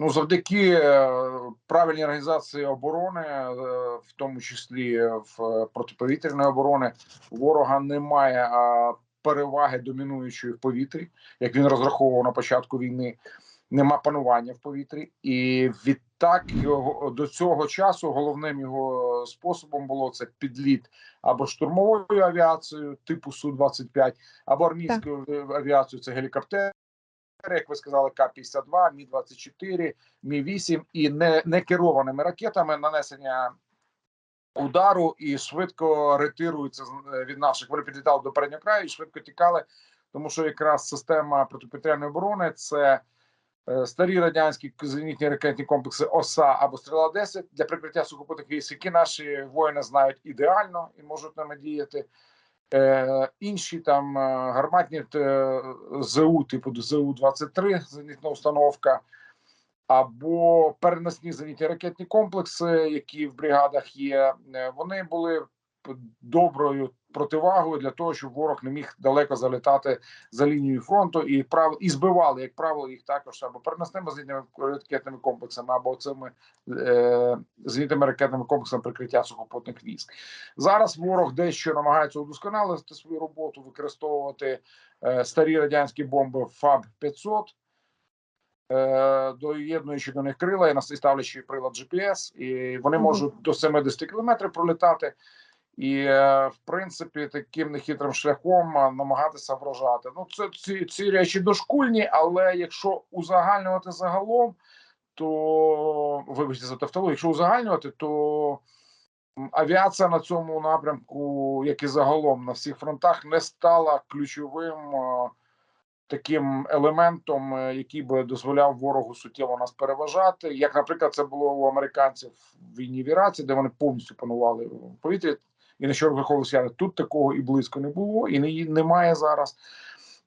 Ну, завдяки е, правильній організації оборони, е, в тому числі в протиповітряної оборони, ворога немає переваги домінуючої в повітрі, як він розраховував на початку війни. Нема панування в повітрі, і відтак його до цього часу головним його способом було це підліт або штурмовою авіацією типу су 25 або армійською авіацією. Це гелікоптери, як ви сказали, К-52, Мі 24 Мі 8 і не, не керованими ракетами нанесення удару і швидко ретируються з- від наших. Вони підлітали до переднього краю і швидко тікали, тому що якраз система протиповітряної оборони це. е, Старі радянські зенітні ракетні комплекси ОСА або Стріла 10 для прикриття сухопутних військ, які наші воїни знають ідеально і можуть ними діяти. Е, інші там е, гарматні е, ЗУ, типу ЗУ 23 зенітна установка, або переносні зенітні ракетні комплекси, які в бригадах є. Вони були доброю противагою для того, щоб ворог не міг далеко залітати за лінією фронту і прав і збивали, як правило, їх також або переносними зенітними ракетними комплексами, або цими е, зенітними ракетними комплексами прикриття сухопутних військ. Зараз ворог дещо намагається удосконалити свою роботу, використовувати е, старі радянські бомби ФАБ 500 е, доєднуючи до них крила і ставлячи прилад GPS, і вони можуть до 70 кілометрів пролітати. І е, в принципі таким нехитрим шляхом намагатися вражати. Ну це ці, ці речі дошкульні, але якщо узагальнювати загалом, то вибачте за тавтологію, якщо узагальнювати, то авіація на цьому напрямку, як і загалом на всіх фронтах, не стала ключовим е, таким елементом, е, який би дозволяв ворогу суттєво нас переважати. Як, наприклад, це було у американців в війні в Іраці, де вони повністю панували в повітрі, і на що розраховувалися. Тут такого і близько не було, і не, немає зараз.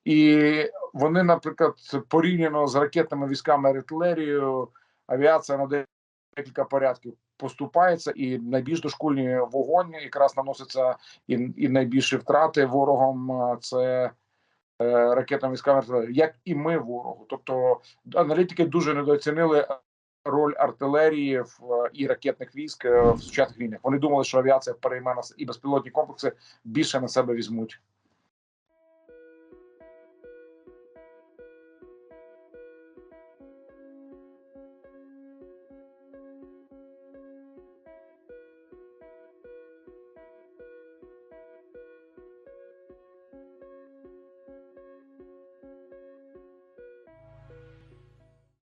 І вони, наприклад, порівняно з ракетними військами артилерією, авіація на декілька порядків поступається, і найбільш дошкульні вогонь якраз наноситься, і, і найбільші втрати ворогом е, це е, ракетними військами артилерії, як і ми ворогу. Тобто аналітики дуже недооцінили роль артилерії в е, і ракетних військ е, в сучасних війнах. Вони думали, що авіація перейме нас і безпілотні комплекси більше на себе візьмуть.